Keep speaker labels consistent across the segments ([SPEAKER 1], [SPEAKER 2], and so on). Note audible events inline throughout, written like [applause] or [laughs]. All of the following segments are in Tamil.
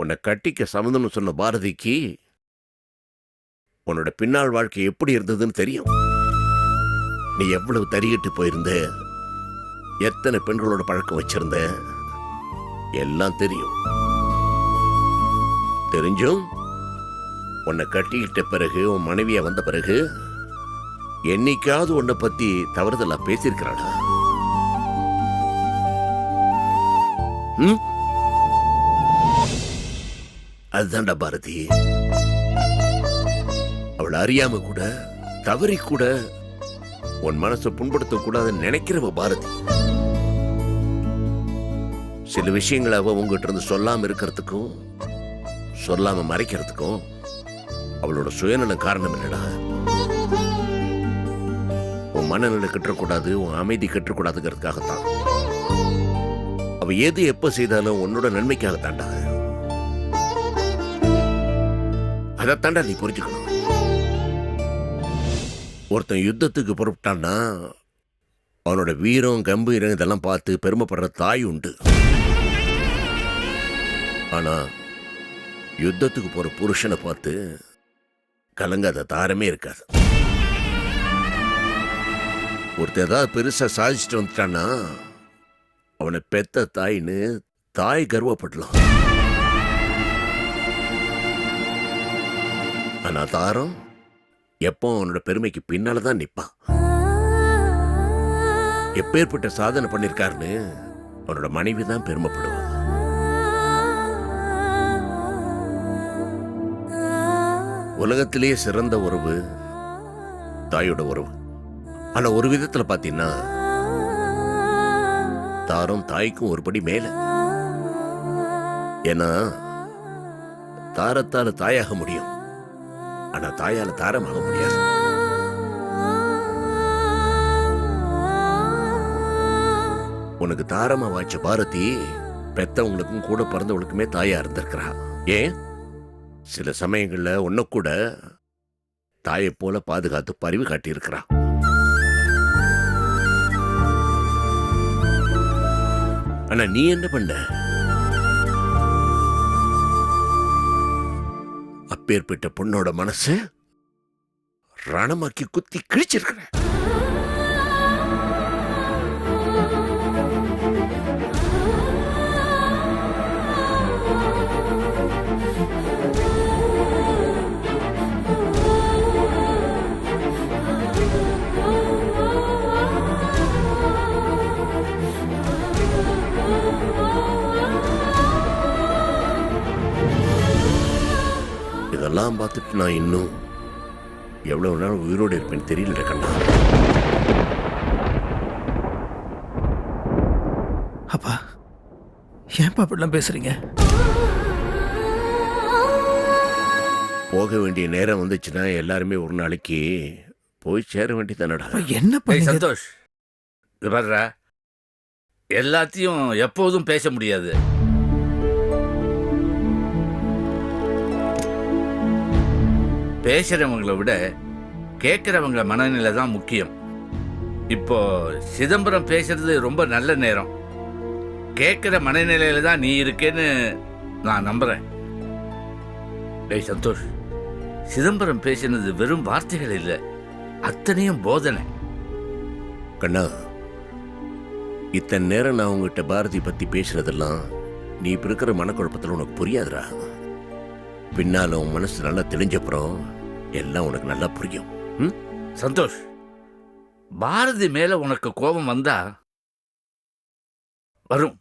[SPEAKER 1] உன்னை கட்டிக்க சம்மந்தம்னு சொன்ன பாரதிக்கு உன்னோட பின்னாள் வாழ்க்கை எப்படி இருந்ததுன்னு தெரியும். நீ எவ்வளவு தறியிட்டு போயிருந்த எத்தனை பெண்களோட பழக்கம் வச்சிருந்த எல்லாம் தெரியும். தெரிஞ்சும் உன்னை கட்டிக்கிட்ட பிறகு உன் மனைவியா வந்த பிறகு என்னைக்காவது உன்னை பத்தி தவறுதலா பேசியிருக்கிறானா ம்? அதுதான்டா பாரதி. அவளை அறியாம கூட தவறி கூட உன் மனசை புண்படுத்த கூடாதுன்னு நினைக்கிறவ பாரதி. சில விஷயங்களை அவ உங்ககிட்ட இருந்து சொல்லாம இருக்கிறதுக்கும் சொல்லாம மறைக்கிறதுக்கும் அவளோட சுயநலம் காரணம் என்னடா உன் மனநிலை கட்டக்கூடாது உன் அமைதி கட்டக்கூடாதுங்கிறதுக்காகத்தான். அவ எது எப்ப செய்தாலும் உன்னோட நன்மைக்காகத்தான்டா. அதைத்தாண்டா நீ புரிஞ்சுக்கணும். ஒருத்தன் யுத்தத்துக்கு புறப்பட்டான்னா அவனோட வீரம் கம்பீரம் இதெல்லாம் பார்த்து பெருமைப்படுற தாய் உண்டு. ஆனால் யுத்தத்துக்கு போகிற புருஷனை பார்த்து கலங்காத தாரமே இருக்காது. ஒருத்தன் ஏதாவது பெருசாக சாதிச்சுட்டு வந்துட்டான்னா அவனை பெத்த தாயின்னு தாய் கர்வப்படலாம். ஆனா தாரம் எப்போ அவனோட பெருமைக்கு பின்னால தான் நிப்பான். எப்பேற்பட்ட சாதனை பண்ணிருக்காருன்னு அவனோட மனைவி தான் பெருமைப்படுவான் உலகத்திலேயே சிறந்த உறவு தாயோட உறவு. ஆனா ஒரு விதத்துல பாத்தீங்கன்னா தாரம் தாய்க்கும் ஒருபடி மேல. ஏன்னா தாரத்தால தாயாக முடியும். ஆனா தாயால தாரமாக முடியாது. உனக்கு தாரமா வாய்ச்ச பாரதி பெத்தவங்களுக்கும் கூட பிறந்தவங்களுக்குமே தாயா இருந்திருக்கிறா. ஏன்? சில சமயங்கள்ல உன்ன கூட தாயை போல பாதுகாத்து பரிவு காட்டியிருக்கிறா. ஆனா நீ என்ன பண்ண? அப்பேற்பட்ட பொண்ணோட மனசு ரணமாக்கி குத்தி கிழிச்சிருக்கிறேன் இதெல்லாம் பார்த்துட்டு நான் இன்னும் எவ்வளவு நாள் உயிரோடு இருப்பேன்னு தெரியல கண்ணா.
[SPEAKER 2] அப்பா ஏன்ப்பா அப்படிலாம் பேசுறீங்க?
[SPEAKER 1] போக வேண்டிய நேரம் வந்துச்சுன்னா எல்லாருமே ஒரு நாளைக்கு போய் சேர வேண்டியதானடா
[SPEAKER 2] அப்பா, என்ன
[SPEAKER 3] ஏய்
[SPEAKER 2] பண்ணீங்க?
[SPEAKER 3] சந்தோஷ். இது பாருடா. எல்லாத்தையும் எப்போதும் பேச முடியாது. பேசுகிறவங்கள விட கேட்குறவங்க மனநிலை தான் முக்கியம். இப்போ சிதம்பரம் பேசுறது ரொம்ப நல்ல நேரம். கேட்குற மனநிலையில தான் நீ இருக்கேன்னு நான் நம்புறேன். டேய் சந்தோஷ் சிதம்பரம் பேசினது வெறும் வார்த்தைகள் இல்லை அத்தனையும் போதனை.
[SPEAKER 1] கண்ணா இத்தனை நேரம் நான் உங்ககிட்ட பாரதி பத்தி பேசுறதெல்லாம் நீ இப்ப இருக்கிற மனக்குழப்பத்தில் உனக்கு புரியாதுடா. பின்னால உன் மனசு நல்லா தெளிஞ்சப்புறம் எல்லாம் உனக்கு நல்லா புரியும். ம்?
[SPEAKER 3] சந்தோஷ் பாரதி மேல உனக்கு கோபம் வந்தா வரும்.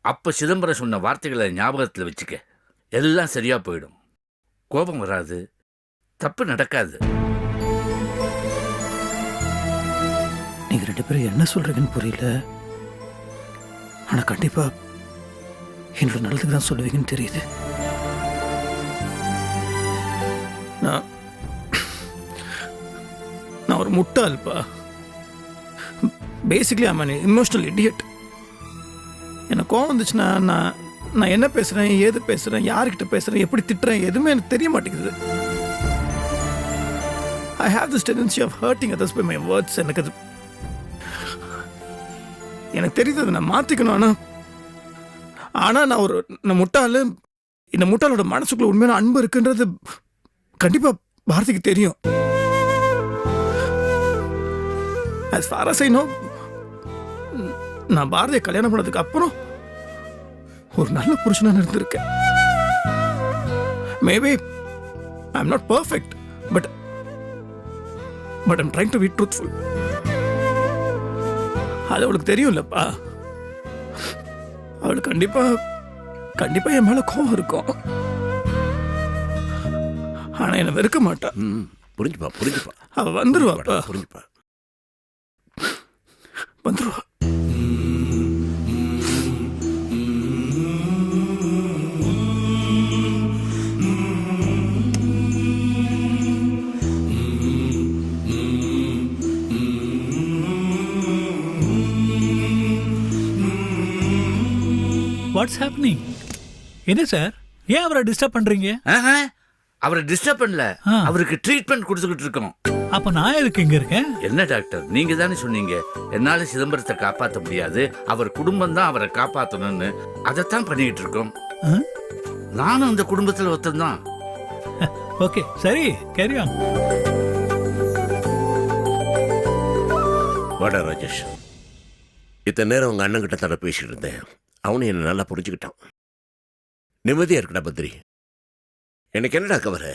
[SPEAKER 3] அப்ப சிதம்பரம் சொன்ன வார்த்தைகளை ஞாபகத்துல வச்சுக்க. எல்லாம் சரியா போயிடும். கோபம் வராது. தப்பு நடக்காது.
[SPEAKER 2] நீங்க ரெண்டு பேரும் என்ன சொல்றீங்கன்னு புரியல. ஆனா கண்டிப்பா என்னோட நல்லதுக்கு தான் சொல்லுவீங்கன்னு தெரியுது. நான் நான் ஒரு முட்டாள்ப்பா பேசிக்லி ஐம் இமோஷனல் இடியட் எனக்கு கோவம் வந்துச்சுன்னா நான் நான் என்ன பேசுறேன் ஏது பேசுறேன் யார்கிட்ட பேசுறேன் எப்படி திட்டுறேன் எதுவுமே எனக்கு தெரிய மாட்டேங்குது. I have this tendency of hurting others by my words எனக்கு அது எனக்கு தெரியுது அதை நான் மாற்றிக்கணும் ஆனால் ஆனால் நான் ஒரு நான் முட்டாள் இந்த முட்டாளோட மனசுக்குள்ள உண்மையான அன்பு இருக்குன்றது கண்டிப்பா பாரதிக்கு தெரியும். As far as நான் பாரதியை கல்யாணம் பண்ணதுக்கு அப்புறம் ஒரு நல்ல புருஷனா இருந்திருக்கேன் maybe I am not perfect but but I'm trying to be truthful அது அவளுக்கு தெரியும்லப்பா. அவளுக்கு கண்டிப்பா கண்டிப்பாக என் மேல கோவம் இருக்கும். ஆனா என்னை வெறுக்க மாட்டா.
[SPEAKER 1] புரிஞ்சுப்பா புரிஞ்சுப்பா.
[SPEAKER 2] அவ வந்துருவாப்பா
[SPEAKER 1] புரிஞ்சுப்பா
[SPEAKER 2] வந்துருவா.
[SPEAKER 4] வாட்ஸ் ஹேப்பனிங் என்ன சார்? ஏன் அவரை டிஸ்டர்ப் பண்றீங்க?
[SPEAKER 3] ஆஹா, அவரை டிஸ்டர்ப் பண்ணல. அவருக்கு ட்ரீட்மெண்ட் கொடுத்துக்கிட்டு இருக்கோம்
[SPEAKER 4] அப்ப நான் எதுக்கு இங்க இருக்கேன்?
[SPEAKER 3] என்ன டாக்டர் நீங்க தானே சொன்னீங்க. என்னால சிதம்பரத்தை காப்பாற்ற முடியாது. அவர் குடும்பம் தான் அவரை காப்பாத்தணும்னு. அதைத்தான் பண்ணிக்கிட்டு இருக்கோம்? நானும் அந்த குடும்பத்துல ஒருத்தன் தான். [laughs]
[SPEAKER 4] ஓகே சரி கேரி ஆன்
[SPEAKER 1] வாடா ராஜேஷ். இத்தனை நேரம் உங்க அண்ணன் கிட்ட தட பேசிட்டு இருந்தேன். அவனும் என்ன நல்லா புரிஞ்சுக்கிட்டான். நிம்மதியா இருக்கடா பத்ரி. எனக்கு என்னடா
[SPEAKER 5] கவரை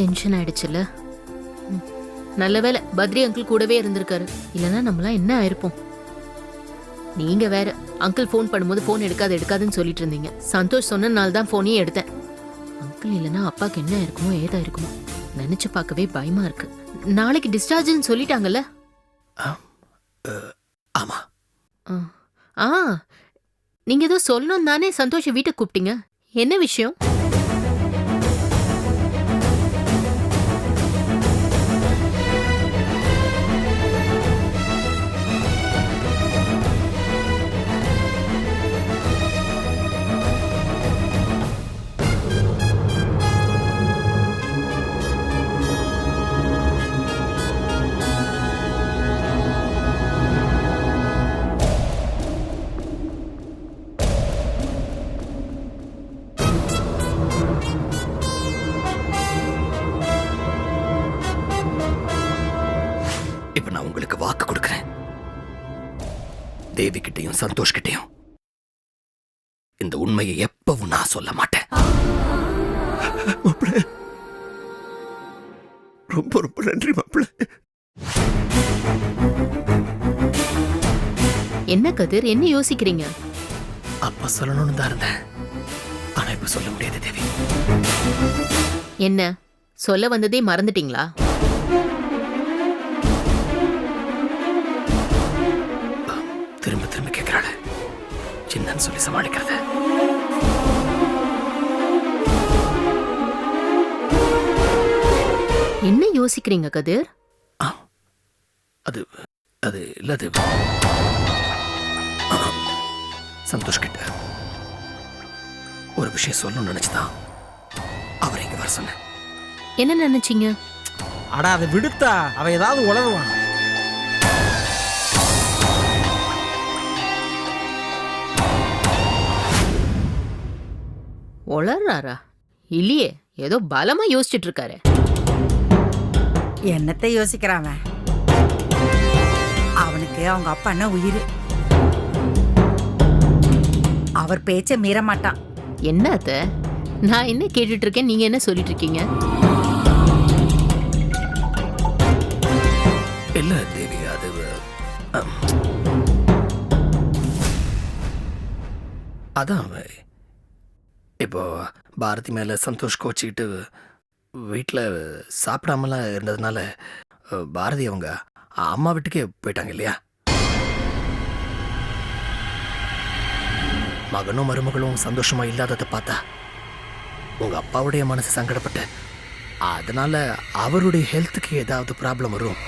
[SPEAKER 5] டென்ஷன் ஆயிடுச்சுல்ல. நல்ல வேளை பத்ரி அங்கிள் கூடவே இருந்திருக்காரு. இல்லைன்னா நம்மளாம் என்ன ஆயிருப்போம்? நீங்க வேற அங்கிள் ஃபோன் பண்ணும்போது ஃபோன் எடுக்காது எடுக்காதுன்னு சொல்லிட்டு இருந்தீங்க. சந்தோஷ் சொன்னனால தான் ஃபோனே எடுத்தேன். அங்கிள் இல்லைன்னா அப்பாக்கு என்ன இருக்குமோ ஏதா இருக்குமோ. நினைச்சு பார்க்கவே பயமா இருக்கு. நாளைக்கு டிஸ்சார்ஜ்னு சொல்லிட்டாங்கல்ல?
[SPEAKER 2] ஆமா.
[SPEAKER 5] ஆ. ஆ. நீங்க ஏதோ சொல்லணும் தானே சந்தோஷ வீட்டுக்கு கூப்பிட்டீங்க? என்ன விஷயம்?
[SPEAKER 6] சந்தோஷ் கிட்டையும் இந்த உண்மையை எப்பவும் நான் சொல்ல மாட்டேன்.
[SPEAKER 1] ரொம்ப ரொம்ப நன்றி மாப்பிள்ள
[SPEAKER 5] என்ன கதிர் என்ன யோசிக்கிறீங்க?
[SPEAKER 6] அப்ப சொல்லணும்னு தான் இருந்தேன். ஆனா இப்ப சொல்ல முடியாது தேவி.
[SPEAKER 5] என்ன? சொல்ல வந்ததே மறந்துட்டீங்களா?
[SPEAKER 6] சின்னன்னு சொல்லி சமாளிக்கிறத.
[SPEAKER 5] என்ன யோசிக்கிறீங்க கதிர்?
[SPEAKER 6] அது அது இல்ல அது சந்தோஷ் கிட்ட ஒரு விஷயம் சொல்லணும்னு நினைச்சுதான் அவரை இங்க வர சொன்னேன்.
[SPEAKER 5] என்ன நினைச்சீங்க?
[SPEAKER 7] அட அதை விடுத்தா? அவன் ஏதாவது உளருவான்
[SPEAKER 5] உளறாரா இல்லையே ஏதோ பலமா யோசிச்சுட்டு இருக்காரு
[SPEAKER 8] என்னத்தை யோசிக்கிறான் அவன்? அவனுக்கு அவங்க அப்பான்னா உயிர். அவர் பேச்ச மீற மாட்டான்
[SPEAKER 5] என்ன அத்த? நான் என்ன கேட்டுட்டு இருக்கேன் நீங்க என்ன சொல்லிட்டு இருக்கீங்க
[SPEAKER 6] இல்ல தேவி அது அம், அதான் அவ- இப்போ பாரதி மேலே சந்தோஷ் கோச்சிக்கிட்டு வீட்டில் சாப்பிடாமலாம் இருந்ததுனால பாரதி அவங்க அம்மா வீட்டுக்கே போயிட்டாங்க இல்லையா? மகனும் மருமகளும் சந்தோஷமா இல்லாததை பார்த்தா உங்க அப்பாவுடைய மனசு சங்கடப்பட்டு அதனால அவருடைய ஹெல்த்துக்கு ஏதாவது ப்ராப்ளம் வரும்.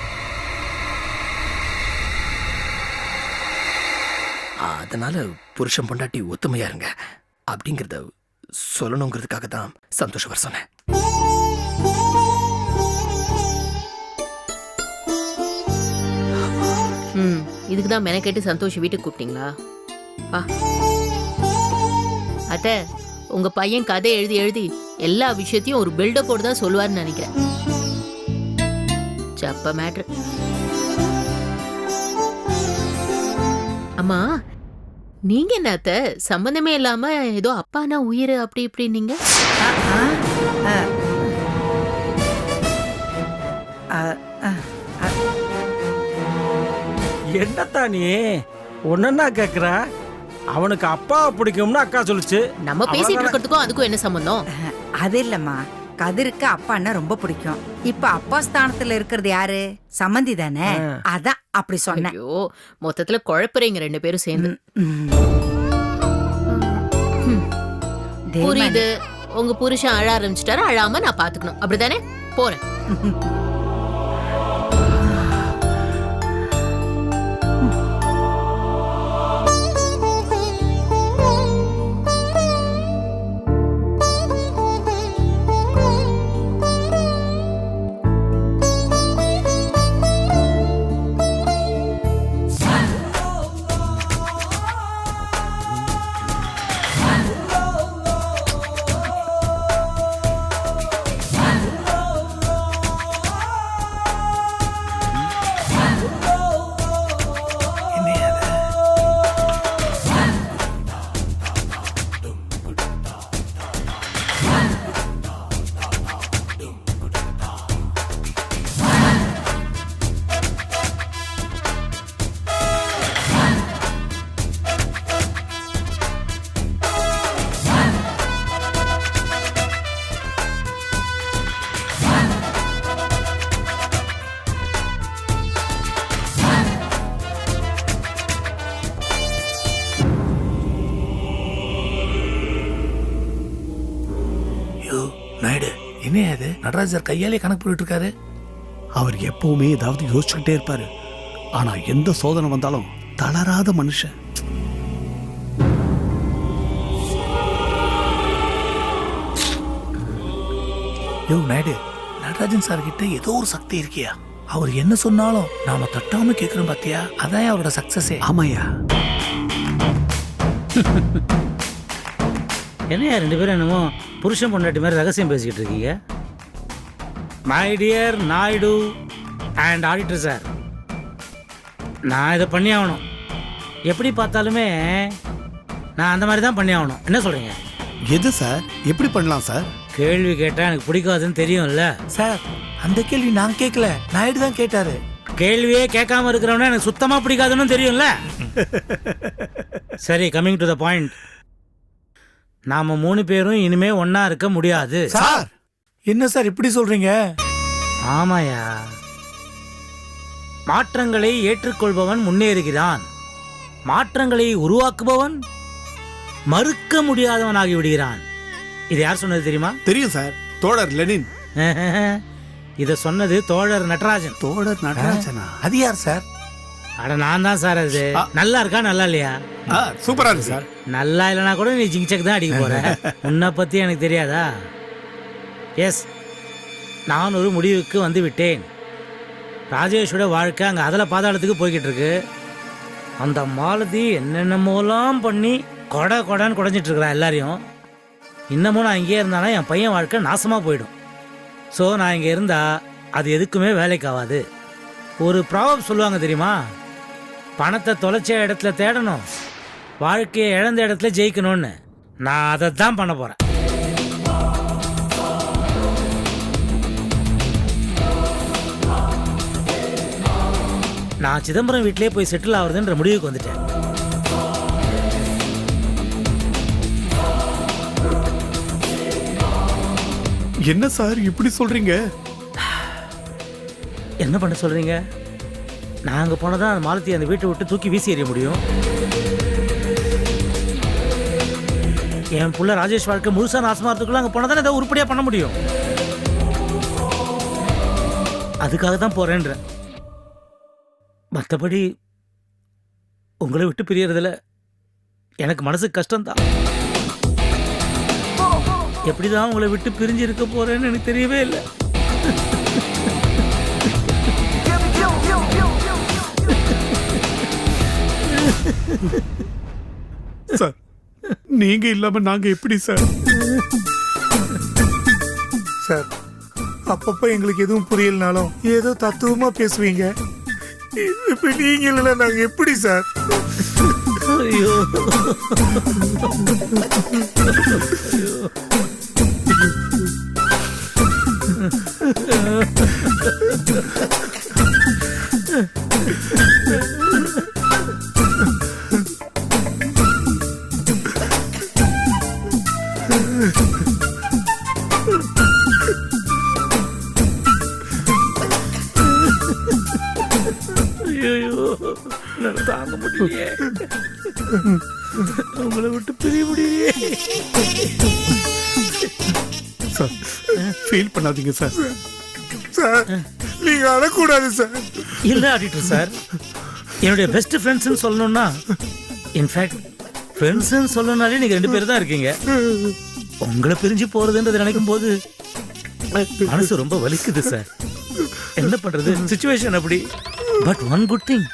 [SPEAKER 6] அதனால புருஷன் பொண்டாட்டி ஒத்துமையா இருங்க அப்படிங்கிறத சொல்லணுங்கிறதுக்காக தான் சந்தோஷ் வர சொன்னேன்.
[SPEAKER 5] ம் இதுக்கு தான் மெனக்கெட்டு சந்தோஷ் வீட்டுக்கு கூப்பிட்டீங்களா? வா. அத்தை உங்க பையன் கதை எழுதி எழுதி எல்லா விஷயத்தையும் ஒரு பில்டப்போடு தான் சொல்லுவார்னு நினைக்கிறேன். சப்ப மேட்ரு அம்மா நீங்க என்ன அத்தை சம்பந்தமே இல்லாம ஏதோ அப்பானா உயிர் அப்படி இப்படி நீங்க
[SPEAKER 7] என்னத்தா நீ? ஒன்னா கேக்குற? அவனுக்கு அப்பாவை பிடிக்கும்னு அக்கா சொல்லுச்சு.
[SPEAKER 5] நம்ம பேசிட்டு. இருக்கிறதுக்கும் அதுக்கும் என்ன சம்பந்தம்?
[SPEAKER 8] அது இல்லம்மா. கதிருக்கு அப்பான்னா ரொம்ப பிடிக்கும். இப்ப அப்பா ஸ்தானத்துல இருக்கிறது யாரு? சம்மந்தி தானே. அதான் அப்படி சொன்னேன்.
[SPEAKER 5] ஐயோ மொத்தத்துல குழப்பறீங்க ரெண்டு பேரும் சேர்ந்து. புரியுது. உங்க புருஷன் அழ ஆரம்பிச்சிட்டாரு. அழாம நான் பாத்துக்கணும். அப்படிதானே? போறேன். [laughs]
[SPEAKER 4] நடராஜர் கையாலே கணக்கு போட்டுட்டு இருக்காரு. அவர் எப்பவுமே ஏதாவது யோசிச்சுக்கிட்டே இருப்பாரு. ஆனா எந்த சோதனை வந்தாலும் தளராத மனுஷன். யோ நாயுடு நடராஜன் சார் கிட்ட ஏதோ ஒரு சக்தி இருக்கியா? அவர் என்ன சொன்னாலும் நாம தட்டாம கேக்குறோம் பாத்தியா? அதான் அவரோட சக்சஸே ஆமாயா
[SPEAKER 7] என்னையா ரெண்டு பேரும் என்னமோ புருஷன் பொண்டாட்டி மாதிரி ரகசியம் பேசிக்கிட்டு இருக்கீங்க? My dear Naidu and auditor sir நான் இதை பண்ணி ஆகணும் எப்படி பார்த்தாலுமே நான் அந்த மாதிரி தான் பண்ணி ஆகணும் என்ன சொல்கிறீங்க
[SPEAKER 9] எது சார் எப்படி பண்ணலாம் சார்
[SPEAKER 7] கேள்வி கேட்டால் எனக்கு பிடிக்காதுன்னு தெரியும்ல.
[SPEAKER 4] சார் அந்த கேள்வி நான் கேட்கல நாயுடு தான் கேட்டாரு.
[SPEAKER 7] கேள்வியே கேட்காம இருக்கிறவன எனக்கு சுத்தமாக பிடிக்காதுன்னு தெரியும்ல. சரி கம்மிங் டு த பாயிண்ட் நாம மூணு பேரும் இனிமே ஒண்ணா இருக்க முடியாது.
[SPEAKER 4] சார் என்ன சார் இப்படி சொல்றீங்க?
[SPEAKER 7] ஆமாயா. மாற்றங்களை ஏற்றுக்கொள்பவன் முன்னேறுகிறான். மாற்றங்களை உருவாக்குபவன் மறுக்க முடியாதவனாகி விடுகிறான். இது யார் சொன்னது தெரியுமா?
[SPEAKER 9] தெரியும் சார். தோழர் லெனின். [laughs]
[SPEAKER 7] இத சொன்னது தோழர் நடராஜன்.
[SPEAKER 9] தோழர் நடராஜனா?
[SPEAKER 4] அது யார் சார்?
[SPEAKER 7] அட நான் தான் சார் அது. நல்லா இருக்கா நல்லா இல்லையா?
[SPEAKER 9] சூப்பரா இருக்கு சார்.
[SPEAKER 7] நல்லா இல்லைனா கூட நீ ஜிங்சக் தான் அடிக்க போற. [laughs] உன்னை பத்தி எனக்கு தெரியாதா? எஸ் நான் ஒரு முடிவுக்கு வந்து விட்டேன் ராஜேஷோட வாழ்க்கை அங்கே அதில் பாதாளத்துக்கு போய்கிட்டு இருக்கு அந்த மாலதி என்னென்னமோலாம் பண்ணி கொடை கொடைன்னு குடஞ்சிட்ருக்குறான் எல்லாரையும். இன்னமும் நான் இங்கேயே இருந்தானா என் பையன் வாழ்க்கை நாசமாக போயிடும். ஸோ நான் இங்கே இருந்தால் அது எதுக்குமே வேலைக்கு ஆகாது. ஒரு ப்ராப்ளம் சொல்லுவாங்க தெரியுமா? பணத்தை தொலைச்ச இடத்துல தேடணும் வாழ்க்கையை இழந்த இடத்துல ஜெயிக்கணும்னு. நான் அதை தான் பண்ண போகிறேன் நான் சிதம்பரம் வீட்டிலே போய் செட்டில் ஆகுறதுன்ற முடிவுக்கு வந்துட்டேன்.
[SPEAKER 9] என்ன சார் இப்படி சொல்றீங்க?
[SPEAKER 7] என்ன பண்ண சொல்றீங்க? நான் அங்கே போனால் தான் அந்த மாலத்தி அந்த வீட்டை விட்டு தூக்கி வீசி எறிய முடியும். என் புள்ள ராஜேஷ் வாழ்க்கை முழுசாக நாசமாகிறதுக்குள்ள அங்கே போனால் தானே ஏதோ உருப்படியாக பண்ண முடியும். அதுக்காக தான் போகிறேன்றேன் மற்றபடி உங்களை விட்டு பிரியறதுல எனக்கு மனசு கஷ்டம்தான். எப்படிதான் உங்களை விட்டு பிரிஞ்சு இருக்க போறேன்னு எனக்கு தெரியவே இல்லை.
[SPEAKER 9] சார் நீங்க இல்லாம நாங்க எப்படி சார்?
[SPEAKER 10] சார் அப்பப்போ எங்களுக்கு எதுவும் புரியலனாலும் ஏதோ தத்துவமா பேசுவீங்க. இப்ப நீங்க இல்லைன்னா நாங்க எப்படி சார்?
[SPEAKER 7] ஐயோ ஐயோ. தாங்க முடியலையே. உங்களை விட்டு பிரிய முடியலையே.
[SPEAKER 9] சார் ஃபீல் பண்ணாதீங்க சார்.
[SPEAKER 10] சார் நீங்க அழக்கூடாது சார்.
[SPEAKER 7] இல்லை ஆடிட்டர் சார். என்னுடைய பெஸ்ட் ஃப்ரெண்ட்ஸ்னு சொல்லணும்னா இன்ஃபேக்ட் ஃப்ரெண்ட்ஸ்னு சொல்லணும்னாலே நீங்கள் ரெண்டு பேர் தான் இருக்கீங்க. உங்களை பிரிஞ்சு போகிறதுன்றது நினைக்கும் போது மனசு ரொம்ப வலிக்குது சார். என்ன பண்ணுறது சுச்சுவேஷன் அப்படி. பட் ஒன் குட் திங்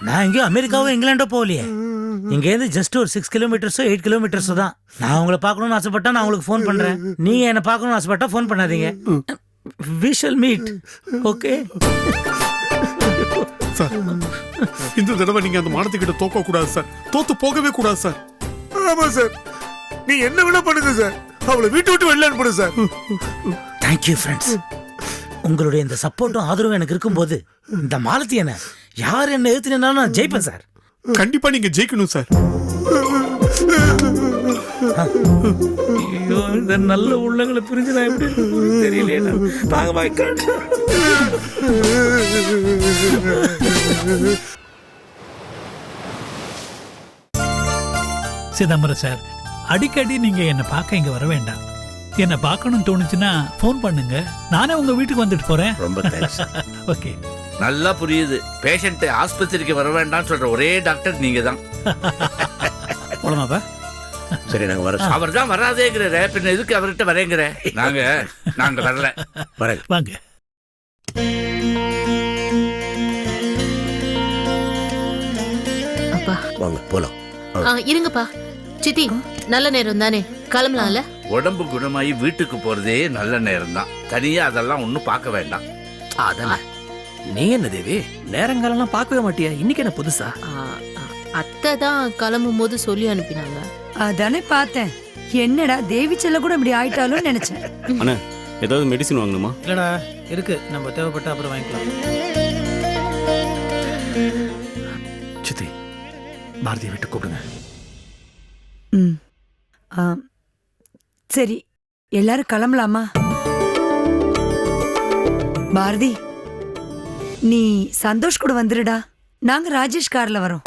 [SPEAKER 7] நான் எங்கேயும் அமெரிக்காவோ இங்கிலாண்டோ போகலையே. இங்கேருந்து ஜஸ்ட் ஒரு சிக்ஸ் கிலோமீட்டர்ஸோ எயிட் கிலோமீட்டர்ஸோ தான். நான் உங்களை பார்க்கணும்னு ஆசைப்பட்டா நான் உங்களுக்கு ஃபோன் பண்ணுறேன் நீங்கள் என்னை பார்க்கணும்னு ஆசைப்பட்டா ஃபோன் பண்ணாதீங்க. We shall meet okay
[SPEAKER 9] sir இந்த தடவை நீங்க அந்த மானத்துக்கிட்ட தோக்க கூடாது சார் தோத்து போகவே கூடாது சார்
[SPEAKER 10] ஆமா சார் நீ என்ன வேணா பண்ணுங்க சார் அவளை வீட்டு விட்டு வெளில அனுப்புடு சார்
[SPEAKER 7] தேங்க்யூ ஃப்ரெண்ட்ஸ் உங்களுடைய இந்த சப்போர்ட்டும் ஆதரவும் எனக்கு இருக்கும்போது இந்த மாலத்தி என்ன? யார் என்ன எழுத்துனாலும் நான் ஜெயிப்பேன் சார்.
[SPEAKER 9] கண்டிப்பா நீங்க ஜெயிக்கணும் சார்.
[SPEAKER 7] ஐயோ இந்த நல்ல உள்ளங்களை பிரிஞ்சு நான் எப்படி தெரியலையே நான். வாங்க வாங்க.
[SPEAKER 11] சிதம்பரம் சார் அடிக்கடி நீங்க என்னை பார்க்க இங்க வர வேண்டாம். என்னை பார்க்கணும்னு தோணுச்சுன்னா ஃபோன் பண்ணுங்க. நானே உங்க வீட்டுக்கு வந்துட்டு போறேன்.
[SPEAKER 1] ரொம்ப தேங்க்ஸ்
[SPEAKER 11] ஓகே [laughs]
[SPEAKER 3] நல்லா புரியுது. பேஷண்ட் ஆஸ்பத்திரிக்கு வர வேண்டாம்னு சொல்ற ஒரே டாக்டர் நீங்க தான் [laughs]
[SPEAKER 2] போலாமாப்பா?
[SPEAKER 1] சரி நாங்க வர
[SPEAKER 3] அவர் தான் வராதேங்கிறாரு. பின்ன எதுக்கு அவர்கிட்ட வரேங்கிற? நாங்க நாங்க வரல.
[SPEAKER 1] வரேன்.
[SPEAKER 11] வாங்க.
[SPEAKER 5] அப்பா.
[SPEAKER 1] வாங்க போலாம்.
[SPEAKER 5] ஆ, இருங்கப்பா. சித்தி நல்ல நேரம் தானே? கிளம்பலாம்ல?
[SPEAKER 3] உடம்பு குணமாயி வீட்டுக்கு போறதே நல்ல நேரம் தான் தனியா அதெல்லாம் ஒன்றும் பார்க்க வேண்டாம்.
[SPEAKER 6] அதானே நீ என்ன தேவி? நேரங்காலம்லாம் பார்க்கவே மாட்டியா? இன்னைக்கு என்ன புதுசா?
[SPEAKER 5] அத்தை தான் கிளம்பும் போது சொல்லி அனுப்பினாங்க.
[SPEAKER 8] அதானே பார்த்தேன். என்னடா தேவி செல்ல கூட இப்படி ஆயிட்டாலும் நினைச்சேன். [laughs]
[SPEAKER 12] அண்ணா ஏதாவது மெடிசின் வாங்கணுமா?
[SPEAKER 2] இல்லடா இருக்கு. நம்ம தேவைப்பட்ட அப்புறம் வாங்கிக்கலாம்.
[SPEAKER 4] சித்தி பாரதியை விட்டு கூப்பிடுங்க.
[SPEAKER 8] ம். ஆ, சரி எல்லாரும் கிளம்பலாமா? பாரதி நீ சந்தோஷ் கூட வந்துருடா. நாங்க ராஜேஷ் கார்ல வரோம்.